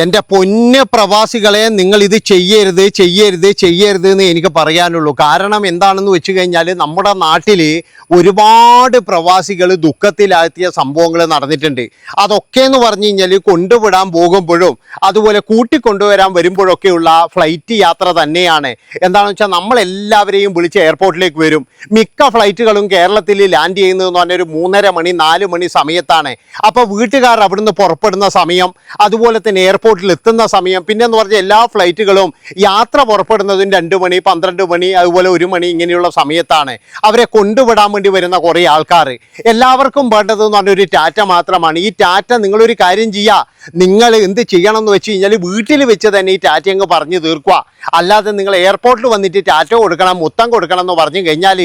എന്റെ പൊന്ന് പ്രവാസികളെ നിങ്ങൾ ഇത് ചെയ്യരുത് ചെയ്യരുത് ചെയ്യരുത് എന്ന് എനിക്ക് പറയാനുള്ളൂ. കാരണം എന്താണെന്ന് വെച്ച് കഴിഞ്ഞാൽ നമ്മുടെ നാട്ടിൽ ഒരുപാട് പ്രവാസികൾ ദുഃഖത്തിലാത്തിയ സംഭവങ്ങൾ നടന്നിട്ടുണ്ട്. അതൊക്കെ എന്ന് പറഞ്ഞു കഴിഞ്ഞാൽ കൊണ്ടുവിടാൻ പോകുമ്പോഴും അതുപോലെ കൂട്ടിക്കൊണ്ടുവരാൻ വരുമ്പോഴൊക്കെയുള്ള ഫ്ലൈറ്റ് യാത്ര തന്നെയാണ്. എന്താണെന്ന് വെച്ചാൽ നമ്മളെല്ലാവരെയും വിളിച്ച് എയർപോർട്ടിലേക്ക് വരും. മിക്ക ഫ്ലൈറ്റുകളും കേരളത്തിൽ ലാൻഡ് ചെയ്യുന്നതെന്ന് പറഞ്ഞാൽ ഒരു മൂന്നര മണി നാല് മണി സമയത്താണ്. അപ്പോൾ വീട്ടുകാർ അവിടുന്ന് പുറപ്പെടുന്ന സമയം അതുപോലെ തന്നെ എയർപോർട്ടിൽ എത്തുന്ന സമയം. പിന്നെ എന്ന് പറഞ്ഞാൽ എല്ലാ ഫ്ലൈറ്റുകളും യാത്ര പുറപ്പെടുന്നതും രണ്ട് മണി പന്ത്രണ്ട് മണി അതുപോലെ ഒരു മണി ഇങ്ങനെയുള്ള സമയത്താണ്. അവരെ കൊണ്ടുവിടാൻ വേണ്ടി വരുന്ന കുറേ ആൾക്കാർ. എല്ലാവർക്കും വേണ്ടതെന്ന് പറഞ്ഞ ഒരു ടാറ്റ മാത്രമാണ്. ഈ ടാറ്റ നിങ്ങളൊരു കാര്യം ചെയ്യുക നിങ്ങൾ എന്ത് ചെയ്യണം എന്ന് വെച്ച് കഴിഞ്ഞാൽ വീട്ടിൽ വെച്ച് തന്നെ ഈ ടാറ്റ അങ്ങ് പറഞ്ഞു തീർക്കുക. അല്ലാതെ നിങ്ങൾ എയർപോർട്ടിൽ വന്നിട്ട് ടാറ്റ കൊടുക്കണം മുത്തം കൊടുക്കണം എന്ന് പറഞ്ഞു കഴിഞ്ഞാൽ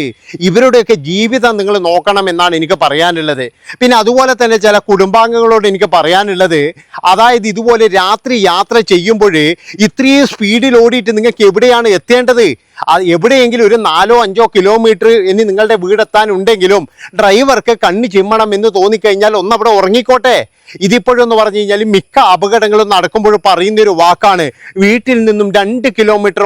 ഇവരുടെയൊക്കെ ജീവിതം നിങ്ങൾ നോക്കണം എന്നാണ് എനിക്ക് പറയാനുള്ളത്. പിന്നെ അതുപോലെ തന്നെ ചില കുടുംബാംഗങ്ങളോട് എനിക്ക് പറയാനുള്ളത്. അതായത് ഇതുപോലെ രാത്രി യാത്ര ചെയ്യുമ്പോൾ ഇത്രയും സ്പീഡിൽ ഓടിയിട്ട് നിങ്ങൾക്ക് എവിടെയാണ് എത്തേണ്ടത്? എവിടെയെങ്കിലും ഒരു നാലോ അഞ്ചോ കിലോമീറ്റർ ഇനി നിങ്ങളുടെ വീടെത്താൻ ഉണ്ടെങ്കിലും ഡ്രൈവർക്ക് കണ്ണ് ചിമ്മണം എന്ന് തോന്നിക്കഴിഞ്ഞാൽ ഒന്നവിടെ ഉറങ്ങിക്കോട്ടെ. ഇതിപ്പോഴെന്ന് പറഞ്ഞു കഴിഞ്ഞാൽ മിക്ക അപകടങ്ങളും നടക്കുമ്പോൾ പറയുന്ന ഒരു വാക്കാണ്. വീട്ടിൽ നിന്നും രണ്ട് കിലോമീറ്റർ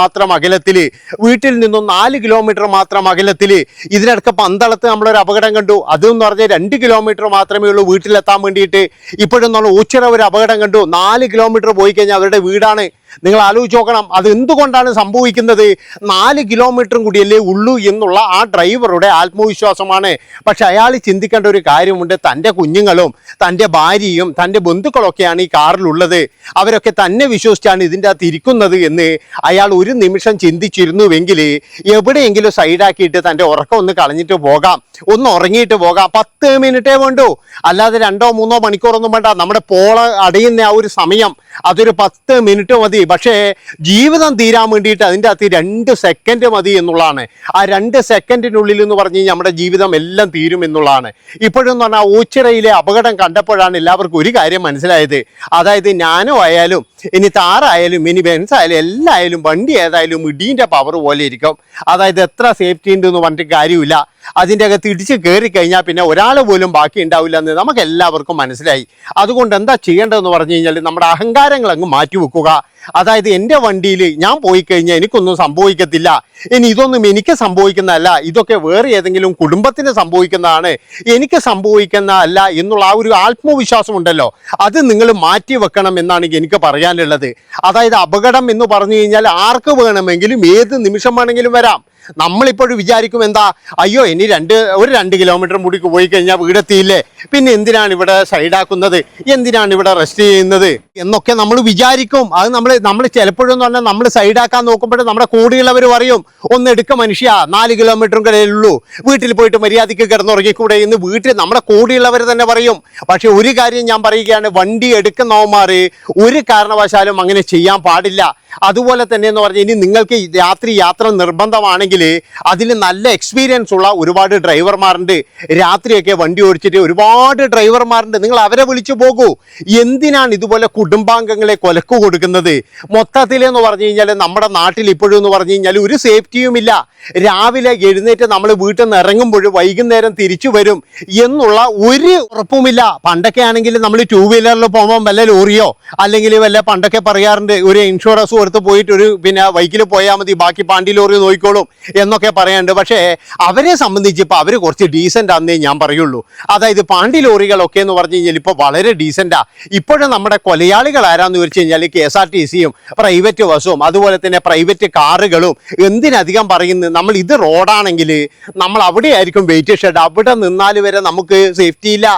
മാത്രം അകലത്തിൽ വീട്ടിൽ നിന്നും നാല് കിലോമീറ്റർ മാത്രം അകലത്തിൽ ഇതിനിടക്ക് പന്തളത്ത് നമ്മളൊരു അപകടം കണ്ടു. അതെന്ന് പറഞ്ഞാൽ രണ്ട് കിലോമീറ്റർ മാത്രമേ ഉള്ളൂ വീട്ടിലെത്താൻ വേണ്ടിയിട്ട്. ഇപ്പോഴെന്നുള്ള ഊച്ചിറ ഒരു അപകടം കണ്ടു. നാല് കിലോമീറ്റർ പോയി കഴിഞ്ഞാൽ അവരുടെ വീടാണ്. നിങ്ങൾ ആലോചിച്ച് നോക്കണം അത് എന്തുകൊണ്ടാണ് സംഭവിക്കുന്നത്? നാല് കിലോമീറ്ററും കൂടിയല്ലേ ഉള്ളൂ എന്നുള്ള ആ ഡ്രൈവറുടെ ആത്മവിശ്വാസമാണ്. പക്ഷെ അയാൾ ചിന്തിക്കേണ്ട ഒരു കാര്യമുണ്ട്. തന്റെ കുഞ്ഞുങ്ങളും തന്റെ ഭാര്യയും തന്റെ ബന്ധുക്കളൊക്കെയാണ് ഈ കാറിലുള്ളത്. അവരൊക്കെ തന്നെ വിശ്വസിച്ചാണ് ഇതിന്റെ അകത്ത് ഇരിക്കുന്നത് എന്ന് അയാൾ ഒരു നിമിഷം ചിന്തിച്ചിരുന്നുവെങ്കിൽ എവിടെയെങ്കിലും സൈഡാക്കിയിട്ട് തന്റെ ഉറക്കം ഒന്ന് കളഞ്ഞിട്ട് പോകാം. ഒന്ന് ഉറങ്ങിയിട്ട് പോകാം. പത്ത് മിനിറ്റേ വേണ്ടൂ. അല്ലാതെ രണ്ടോ മൂന്നോ മണിക്കൂറൊന്നും വേണ്ട. നമ്മുടെ പോള അടയുന്ന ആ ഒരു സമയം. അതൊരു പത്ത് മിനിറ്റ് മതി. പക്ഷേ ജീവിതം തീരാൻ വേണ്ടിയിട്ട് അതിന്റെ അകത്ത് രണ്ട് സെക്കൻഡ് മതി എന്നുള്ളതാണ്. ആ രണ്ട് സെക്കൻഡിനുള്ളിൽ എന്ന് പറഞ്ഞു കഴിഞ്ഞാൽ നമ്മുടെ ജീവിതം എല്ലാം തീരും എന്നുള്ളതാണ്. ഇപ്പോഴെന്ന് പറഞ്ഞാൽ ഓച്ചിറയിലെ അപകടം കണ്ടപ്പോഴാണ് എല്ലാവർക്കും ഒരു കാര്യം മനസ്സിലായത്. അതായത് ഞാനോ ആയാലും ഇനി താറായാലും ഇനി ബെൻസ് ആയാലും എല്ലായാലും വണ്ടി ഏതായാലും ഇടീന്റെ പവർ പോലെ ഇരിക്കും. അതായത് എത്ര സേഫ്റ്റി ഉണ്ട് എന്ന് പറഞ്ഞിട്ട് കാര്യമില്ല. അതിന്റെ അകത്ത് ഇടിച്ച് കയറി കഴിഞ്ഞാൽ പിന്നെ ഒരാൾ പോലും ബാക്കി ഉണ്ടാവില്ല എന്ന് നമുക്ക് എല്ലാവർക്കും മനസ്സിലായി. അതുകൊണ്ട് എന്താ ചെയ്യേണ്ടതെന്ന് പറഞ്ഞു കഴിഞ്ഞാൽ നമ്മുടെ അഹങ്കാരങ്ങൾ അങ്ങ് മാറ്റി വെക്കുക അതായത് എന്റെ വണ്ടിയിൽ ഞാൻ പോയി കഴിഞ്ഞാൽ എനിക്കൊന്നും സംഭവിക്കത്തില്ല. ഇനി ഇതൊന്നും എനിക്ക് സംഭവിക്കുന്നതല്ല. ഇതൊക്കെ വേറെ ഏതെങ്കിലും കുടുംബത്തിന് സംഭവിക്കുന്നതാണ്. എനിക്ക് സംഭവിക്കുന്നതല്ല എന്നുള്ള ആ ഒരു ആത്മവിശ്വാസം ഉണ്ടല്ലോ അത് നിങ്ങൾ മാറ്റി വെക്കണം എന്നാണ് എനിക്ക് പറയാനുള്ളത്. അതായത് അപകടം എന്ന് പറഞ്ഞു കഴിഞ്ഞാൽ ആർക്ക് വേണമെങ്കിലും ഏത് നിമിഷം വേണമെങ്കിലും വരാം. നമ്മളിപ്പോഴും വിചാരിക്കും എന്താ അയ്യോ ഇനി രണ്ട് ഒരു രണ്ട് കിലോമീറ്റർ മുടിക്ക് പോയി കഴിഞ്ഞാൽ വീടെത്തിയില്ലേ? പിന്നെ എന്തിനാണ് ഇവിടെ സൈഡാക്കുന്നത് എന്തിനാണ് ഇവിടെ റെസ്റ്റ് ചെയ്യുന്നത്? എന്നൊക്കെ നമ്മൾ വിചാരിക്കും. അത് നമ്മൾ നമ്മൾ ചിലപ്പോഴെന്ന് പറഞ്ഞാൽ നമ്മൾ സൈഡാക്കാൻ നോക്കുമ്പോൾ നമ്മുടെ കൂടെയുള്ളവർ പറയും ഒന്ന് എടുക്ക മനുഷ്യ നാല് കിലോമീറ്ററും ഉള്ളൂ. വീട്ടിൽ പോയിട്ട് മര്യാദയ്ക്ക് കിടന്നുറങ്ങിക്കൂടെ എന്ന് വീട്ടിൽ നമ്മുടെ കൂടെയുള്ളവർ തന്നെ പറയും. പക്ഷെ ഒരു കാര്യം ഞാൻ പറയുകയാണ് വണ്ടി എടുക്കുന്നവന്മാർ ഒരു കാരണവശാലും അങ്ങനെ ചെയ്യാൻ പാടില്ല. അതുപോലെ തന്നെ എന്ന് പറഞ്ഞാൽ ഇനി നിങ്ങൾക്ക് രാത്രി യാത്ര നിർബന്ധമാണെങ്കിൽ അതിൽ നല്ല എക്സ്പീരിയൻസ് ഉള്ള ഒരുപാട് ഡ്രൈവർമാരുണ്ട് രാത്രിയൊക്കെ വണ്ടി ഓടിച്ചിട്ട് ഒരുപാട് ഡ്രൈവർമാരുണ്ട് നിങ്ങൾ അവരെ വിളിച്ചു പോകൂ. എന്തിനാണ് ഇതുപോലെ കുടുംബാംഗങ്ങളെ കൊലക്കു കൊടുക്കുന്നത്? മൊത്തത്തിലെന്ന് പറഞ്ഞു കഴിഞ്ഞാൽ നമ്മുടെ നാട്ടിൽ ഇപ്പോഴും എന്ന് പറഞ്ഞു കഴിഞ്ഞാൽ ഒരു സേഫ്റ്റിയും ഇല്ല. രാവിലെ എഴുന്നേറ്റ് നമ്മൾ വീട്ടിൽ നിന്ന് ഇറങ്ങുമ്പോൾ വൈകുന്നേരം തിരിച്ചു വരും എന്നുള്ള ഒരു ഉറപ്പുമില്ല. പണ്ടൊക്കെ ആണെങ്കിൽ നമ്മൾ ടൂ വീലറിൽ പോകുമ്പോൾ വല്ല ലോറിയോ അല്ലെങ്കിൽ വല്ല പണ്ടൊക്കെ പറയാറുണ്ട് ഒരു ഇൻഷുറൻസ് കൊടുത്ത് പോയിട്ട് ഒരു പിന്നെ ബൈക്കിൽ പോയാൽ മതി ബാക്കി പാണ്ടി ലോറി നോക്കിക്കോളും. എന്നൊക്കെ പറയാനുണ്ട്. പക്ഷേ അവരെ സംബന്ധിച്ച് ഇപ്പോൾ അവർ കുറച്ച് ഡീസന്റ് ആണെന്നേ ഞാൻ പറയുള്ളൂ. അതായത് പാണ്ടി ലോറികളൊക്കെ എന്ന് പറഞ്ഞു കഴിഞ്ഞാൽ ഇപ്പോൾ വളരെ ഡീസന്റാ ഇപ്പോഴും നമ്മുടെ കൊലയാളികൾ ആരാന്ന് ചോദിച്ചു കഴിഞ്ഞാൽ കെ എസ് ആർ ടി സിയും പ്രൈവറ്റ് ബസ്സും അതുപോലെ തന്നെ പ്രൈവറ്റ് കാറുകളും എന്തിനധികം പറയുന്നത് നമ്മൾ ഇത് റോഡാണെങ്കിൽ നമ്മൾ അവിടെ ആയിരിക്കും വെയിറ്റ് ഷെഡ് അവിടെ നിന്നാൽ വരെ നമുക്ക് സേഫ്റ്റി ഇല്ല.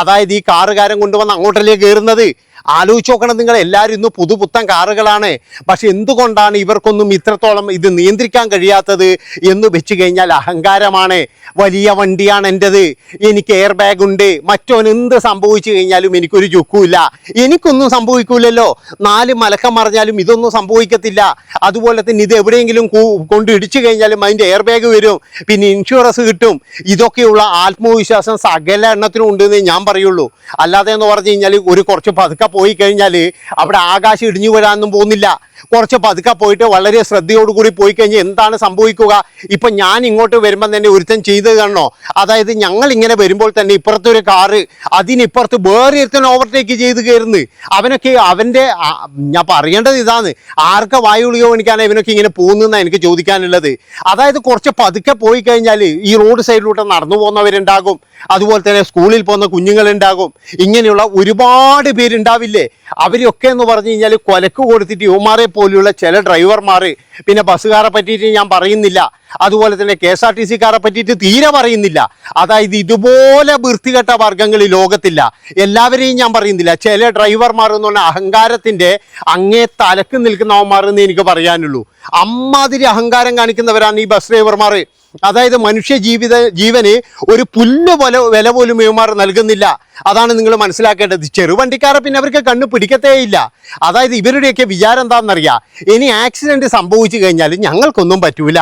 അതായത് ഈ കാറുകാരൻ കൊണ്ടുവന്ന് അങ്ങോട്ടല്ലേ കയറുന്നത് ആലോചിച്ച് നോക്കണം. നിങ്ങൾ എല്ലാവരും ഇന്ന് പുതുപുത്തൻ കാറുകളാണ്. പക്ഷെ എന്തുകൊണ്ടാണ് ഇവർക്കൊന്നും ഇത്രത്തോളം ഇത് നിയന്ത്രിക്കാൻ കഴിയാത്തത് എന്ന് വെച്ച് കഴിഞ്ഞാൽ അഹങ്കാരമാണ്. വലിയ വണ്ടിയാണ് എന്റെത് എനിക്ക് എയർ ബാഗ് ഉണ്ട്. മറ്റോൻ എന്ത് സംഭവിച്ചു കഴിഞ്ഞാലും എനിക്കൊരു ചുക്കുമില്ല. എനിക്കൊന്നും സംഭവിക്കൂലല്ലോ. നാല് മലക്കം മറിഞ്ഞാലും ഇതൊന്നും സംഭവിക്കത്തില്ല. അതുപോലെ തന്നെ ഇത് എവിടെയെങ്കിലും കൊണ്ട് ഇടിച്ചു കഴിഞ്ഞാലും അതിന്റെ എയർ ബാഗ് വരും. പിന്നെ ഇൻഷുറൻസ് കിട്ടും. ഇതൊക്കെയുള്ള ആത്മവിശ്വാസം സകല എണ്ണത്തിനും ഉണ്ടെന്ന് ഞാൻ പറയുള്ളൂ. അല്ലാതെ എന്ന് പറഞ്ഞു കഴിഞ്ഞാൽ ഒരു കുറച്ച് പതുക്കെ പോയി കഴിഞ്ഞാൽ അവിടെ ആകാശം ഇടിഞ്ഞു വരാനൊന്നും പോകുന്നില്ല. കുറച്ച് പതുക്കെ പോയിട്ട് വളരെ ശ്രദ്ധയോടുകൂടി പോയി കഴിഞ്ഞാൽ എന്താണ് സംഭവിക്കുക? ഇപ്പൊ ഞാൻ ഇങ്ങോട്ട് വരുമ്പോൾ തന്നെ ഒരുത്തൻ ചെയ്ത് കാണണോ? അതായത് ഞങ്ങൾ ഇങ്ങനെ വരുമ്പോൾ തന്നെ ഇപ്പുറത്തെ ഒരു കാറ് അതിനിപ്പുറത്ത് വേറെ ഒരുത്തൻ ഓവർടേക്ക് ചെയ്ത് കയറുന്നു. അവനൊക്കെ അവന്റെ ആ, ഞാൻ പറയേണ്ടത് ഇതാണ്. ആർക്ക വായു എനിക്കാണ് ഇവനൊക്കെ ഇങ്ങനെ പോകുന്നതെന്നാണ് എനിക്ക് ചോദിക്കാനുള്ളത്. അതായത് കുറച്ച് പതുക്കെ പോയി കഴിഞ്ഞാൽ ഈ റോഡ് സൈഡിലൂടെ നടന്നു പോകുന്നവരുണ്ടാകും. അതുപോലെ തന്നെ സ്കൂളിൽ പോകുന്ന കുഞ്ഞുങ്ങളുണ്ടാകും. ഇങ്ങനെയുള്ള ഒരുപാട് പേരുണ്ടാവില്ലേ? അവരൊക്കെ എന്ന് പറഞ്ഞു കഴിഞ്ഞാൽ കൊലക്ക് കൊടുത്തിട്ട് യുവമാരെ പോലെയുള്ള ചില ഡ്രൈവർമാർ പിന്നെ ബസ്സുകാരെ പറ്റിയിട്ട് ഞാൻ പറയുന്നില്ല. അതുപോലെ തന്നെ കെ എസ് ആർ ടി സിക്കാരെ പറ്റിയിട്ട് തീരെ പറയുന്നില്ല. അതായത് ഇതുപോലെ വൃത്തികെട്ട വർഗങ്ങൾ ലോകത്തില്ല. എല്ലാവരെയും ഞാൻ പറയുന്നില്ല. ചില ഡ്രൈവർമാർ എന്ന് പറഞ്ഞാൽ അഹങ്കാരത്തിന്റെ അങ്ങേ തലക്ക് നിൽക്കുന്നവന്മാർ എന്ന് എനിക്ക് പറയാനുള്ളൂ. അമ്മാതിരി അഹങ്കാരം കാണിക്കുന്നവരാണ് ഈ ബസ് ഡ്രൈവർമാർ. അതായത് മനുഷ്യ ജീവിത ജീവന് ഒരു പുല്ല് പോലെ വില പോലും മേമാർ നൽകുന്നില്ല. അതാണ് നിങ്ങൾ മനസ്സിലാക്കേണ്ടത്. ചെറുവണ്ടിക്കാരെ പിന്നെ അവർക്ക് കണ്ണ് പിടിക്കത്തേയില്ല. അതായത് ഇവരുടെയൊക്കെ വിചാരം എന്താണെന്നറിയാം? ഇനി ആക്സിഡന്റ് സംഭവിച്ചു കഴിഞ്ഞാൽ ഞങ്ങൾക്കൊന്നും പറ്റൂല.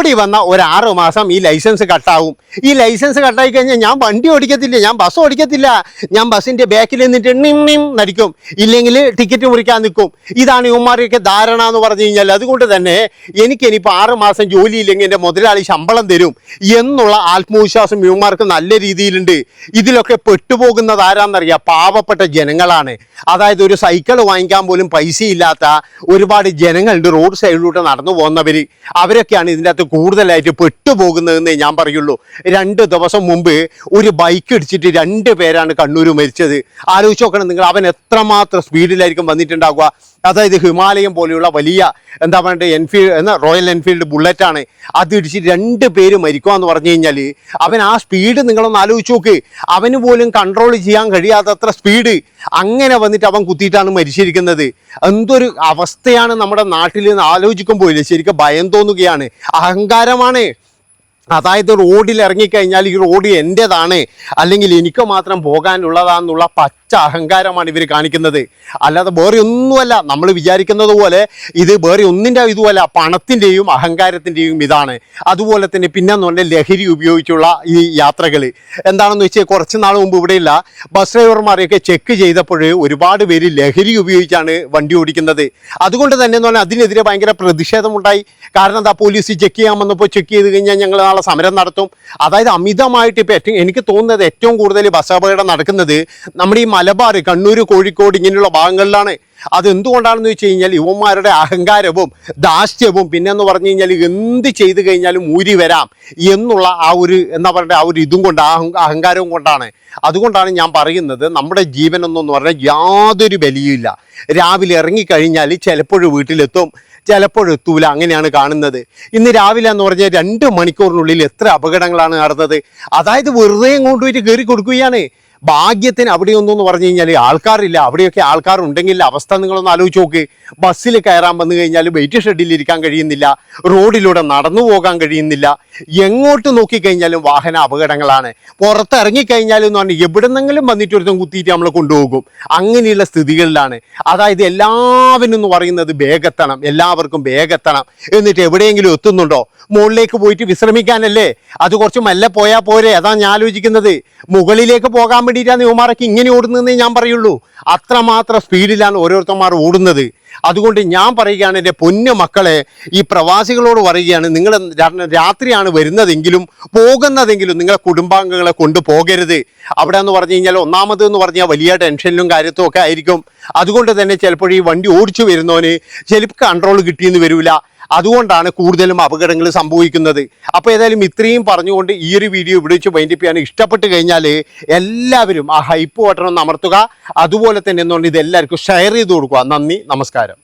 കൂടി വന്ന ഒരു ആറ് മാസം ഈ ലൈസൻസ് കട്ടാവും. ഈ ലൈസൻസ് കട്ടായി കഴിഞ്ഞാൽ ഞാൻ വണ്ടി ഓടിക്കത്തില്ല ഞാൻ ബസ് ഓടിക്കത്തില്ല. ഞാൻ ബസ്സിന്റെ ബാക്കിൽ നിന്നിട്ട് നിം നടിക്കും. ഇല്ലെങ്കിൽ ടിക്കറ്റ് മുറിക്കാൻ നിൽക്കും. ഇതാണ് ഇവന്മാരെയൊക്കെ ധാരണ എന്ന് പറഞ്ഞു കഴിഞ്ഞാൽ അതുകൊണ്ട് തന്നെ എനിക്ക് ഇനിയിപ്പോൾ ആറ് മാസം ജോലിയില്ലെങ്കിൽ എന്റെ മുതലാളി ശമ്പളം തരും എന്നുള്ള ആത്മവിശ്വാസം ഇവന്മാർക്ക് നല്ല രീതിയിലുണ്ട്. ഇതിലൊക്കെ പെട്ടുപോകുന്നത് ആരാന്നറിയാം? പാവപ്പെട്ട ജനങ്ങളാണ്. അതായത് ഒരു സൈക്കിൾ വാങ്ങിക്കാൻ പോലും പൈസ ഇല്ലാത്ത ഒരുപാട് ജനങ്ങളുണ്ട് റോഡ് സൈഡിലൂടെ നടന്നു പോകുന്നവർ അവരൊക്കെയാണ് ഇതിന്റെ അകത്ത് കൂടുതലായിട്ട് പെട്ടുപോകുന്നതെന്ന് ഞാൻ പറയുള്ളൂ. രണ്ട് ദിവസം മുമ്പ് ഒരു ബൈക്ക് ഇടിച്ചിട്ട് രണ്ട് പേരാണ് കണ്ണൂർ മരിച്ചത്. ആലോചിച്ച് നോക്കണം നിങ്ങൾ അവൻ എത്രമാത്രം സ്പീഡിലായിരിക്കും വന്നിട്ടുണ്ടാകുക അതായത് ഹിമാലയം പോലെയുള്ള വലിയ എന്താ പറയുക എൻഫീൽഡ് എന്ന റോയൽ എൻഫീൽഡ് ബുള്ളറ്റാണ് അത് ഇടിച്ച് രണ്ട് പേര് മരിക്കുക എന്ന് പറഞ്ഞു കഴിഞ്ഞാൽ അവൻ ആ സ്പീഡ് നിങ്ങളൊന്ന് ആലോചിച്ച് നോക്ക്. അവന് പോലും കൺട്രോൾ ചെയ്യാൻ കഴിയാത്തത്ര സ്പീഡ് അങ്ങനെ വന്നിട്ട് അവൻ കുത്തിയിട്ടാണ് മരിച്ചിരിക്കുന്നത്. എന്തൊരു അവസ്ഥയാണ് നമ്മുടെ നാട്ടിൽ നിന്ന് ആലോചിക്കുമ്പോൾ ശരിക്കും ഭയം തോന്നുകയാണ്. അഹങ്കാരമാണ്. അതായത് റോഡിൽ ഇറങ്ങിക്കഴിഞ്ഞാൽ ഈ റോഡ് എന്റെതാണ് അല്ലെങ്കിൽ എനിക്ക് മാത്രം പോകാനുള്ളതാണെന്നുള്ള പച്ച അഹങ്കാരമാണ് ഇവർ കാണിക്കുന്നത്. അല്ലാതെ വേറെ ഒന്നുമല്ല. നമ്മൾ വിചാരിക്കുന്നത് പോലെ ഇത് വേറെ ഒന്നിന്റെ ഇതുമല്ല. പണത്തിന്റെയും അഹങ്കാരത്തിന്റെയും ഇതാണ്. അതുപോലെ തന്നെ പിന്നെ എന്ന് പറഞ്ഞാൽ ലഹരി ഉപയോഗിച്ചുള്ള ഈ യാത്രകൾ എന്താണെന്ന് വെച്ചാൽ കുറച്ച് നാൾ മുമ്പ് ഇവിടെയുള്ള ബസ് ഡ്രൈവർമാരെയൊക്കെ ചെക്ക് ചെയ്തപ്പോൾ ഒരുപാട് പേര് ലഹരി ഉപയോഗിച്ചാണ് വണ്ടി ഓടിക്കുന്നത്. അതുകൊണ്ട് തന്നെ എന്ന് പറഞ്ഞാൽ അതിനെതിരെ ഭയങ്കര പ്രതിഷേധമുണ്ടായി. കാരണം എന്താ? പോലീസ് ചെക്ക് ചെയ്യാൻ വന്നപ്പോൾ ചെക്ക് ചെയ്ത് കഴിഞ്ഞാൽ ഞങ്ങൾ നാളെ സമരം നടത്തും. അതായത് അമിതമായിട്ട് ഇപ്പോൾ എനിക്ക് തോന്നുന്നത് ഏറ്റവും കൂടുതൽ ബസ് അപകടം നടക്കുന്നത് നമ്മുടെ ഈ മലബാർ കണ്ണൂർ കോഴിക്കോട് ഇങ്ങനെയുള്ള ഭാഗങ്ങളിലാണ്. അതെന്തുകൊണ്ടാണെന്ന് വെച്ച് കഴിഞ്ഞാൽ യുവന്മാരുടെ അഹങ്കാരവും ദാസ്യവും പിന്നെന്ന് പറഞ്ഞു കഴിഞ്ഞാൽ എന്ത് ചെയ്തു കഴിഞ്ഞാലും ഊരി വരാം എന്നുള്ള ആ ഒരു എന്താ പറയുക ആ ഒരു ഇതും കൊണ്ട് അഹങ്കാരവും കൊണ്ടാണ്. അതുകൊണ്ടാണ് ഞാൻ പറയുന്നത് നമ്മുടെ ജീവനൊന്നെന്ന് പറഞ്ഞാൽ യാതൊരു ബലിയുമില്ല രാവിലെ ഇറങ്ങിക്കഴിഞ്ഞാൽ ചിലപ്പോഴും വീട്ടിലെത്തും ചിലപ്പോഴെത്തൂല അങ്ങനെയാണ് കാണുന്നത്. ഇന്ന് രാവിലെ എന്ന് പറഞ്ഞാൽ രണ്ട് മണിക്കൂറിനുള്ളിൽ എത്ര അപകടങ്ങളാണ് നടന്നത്. അതായത് വെറുതെ കൊണ്ടുപോയിട്ട് കയറി കൊടുക്കുകയാണ്. ഭാഗ്യത്തിന് അവിടെയൊന്നും എന്ന് പറഞ്ഞു കഴിഞ്ഞാൽ ആൾക്കാരില്ല. അവിടെയൊക്കെ ആൾക്കാരുണ്ടെങ്കിൽ അവസ്ഥ നിങ്ങളൊന്ന് ആലോചിച്ച് നോക്ക്. ബസ്സിൽ കയറാൻ വന്നു കഴിഞ്ഞാൽ വെയിറ്റ് ഷെഡിൽ ഇരിക്കാൻ കഴിയുന്നില്ല. റോഡിലൂടെ നടന്നു പോകാൻ കഴിയുന്നില്ല. എങ്ങോട്ട് നോക്കിക്കഴിഞ്ഞാലും വാഹന അപകടങ്ങളാണ്. പുറത്തിറങ്ങിക്കഴിഞ്ഞാലും എന്ന് പറഞ്ഞാൽ എവിടെന്നെങ്കിലും വന്നിട്ട് ഒരുത്തം കുത്തിയിട്ട് നമ്മളെ കൊണ്ടുപോകും. അങ്ങനെയുള്ള സ്ഥിതികളിലാണ്. അതായത് എല്ലാവരും എന്ന് പറയുന്നത് വേഗത്തണം. എല്ലാവർക്കും വേഗത്തണം. എന്നിട്ട് എവിടെയെങ്കിലും എത്തുന്നുണ്ടോ? മുകളിലേക്ക് പോയിട്ട് വിശ്രമിക്കാനല്ലേ? അത് കുറച്ച് മെല്ലെ പോയാൽ പോരെ. അതാണ് ഞാൻ ആലോചിക്കുന്നത്. മുകളിലേക്ക് പോകാൻ വേണ്ടിയിട്ടാണ് യുവമാരൊക്കെ ഇങ്ങനെ ഓടുന്നതെന്നേ ഞാൻ പറയുള്ളൂ. അത്രമാത്രം സ്പീഡിലാണ് ഓരോരുത്തന്മാർ ഓടുന്നത്. അതുകൊണ്ട് ഞാൻ പറയുകയാണ് എന്റെ പൊന്നു മക്കളെ ഈ പ്രവാസികളോട് പറയുകയാണ് നിങ്ങൾ രാത്രിയാണ് വരുന്നതെങ്കിലും പോകുന്നതെങ്കിലും നിങ്ങളെ കുടുംബാംഗങ്ങളെ കൊണ്ടുപോകരുത് അവിടെ എന്ന് പറഞ്ഞു കഴിഞ്ഞാൽ ഒന്നാമത് എന്ന് പറഞ്ഞാൽ വലിയ ടെൻഷനിലും കാര്യത്തും ഒക്കെ ആയിരിക്കും. അതുകൊണ്ട് തന്നെ ചിലപ്പോൾ ഈ വണ്ടി ഓടിച്ചു വരുന്നവന് ചിലപ്പോൾ കൺട്രോൾ കിട്ടിയെന്ന് വരില്ല അതുകൊണ്ടാണ് കൂടുതലും അപകടങ്ങൾ സംഭവിക്കുന്നത്. അപ്പോൾ ഏതായാലും ഇത്രയും പറഞ്ഞുകൊണ്ട് ഈ ഒരു വീഡിയോ ഇവിടെ വെച്ച് വൈൻഡപ്പ് ചെയ്യാൻ ഇഷ്ടപ്പെട്ട് കഴിഞ്ഞാൽ എല്ലാവരും ആ ഹൈപ്പ് ബട്ടൺ ഒന്ന് അമർത്തുക. അതുപോലെ തന്നെ എന്നുകൊണ്ട് ഇത് എല്ലാവർക്കും ഷെയർ ചെയ്ത് കൊടുക്കുക. നന്ദി നമസ്കാരം.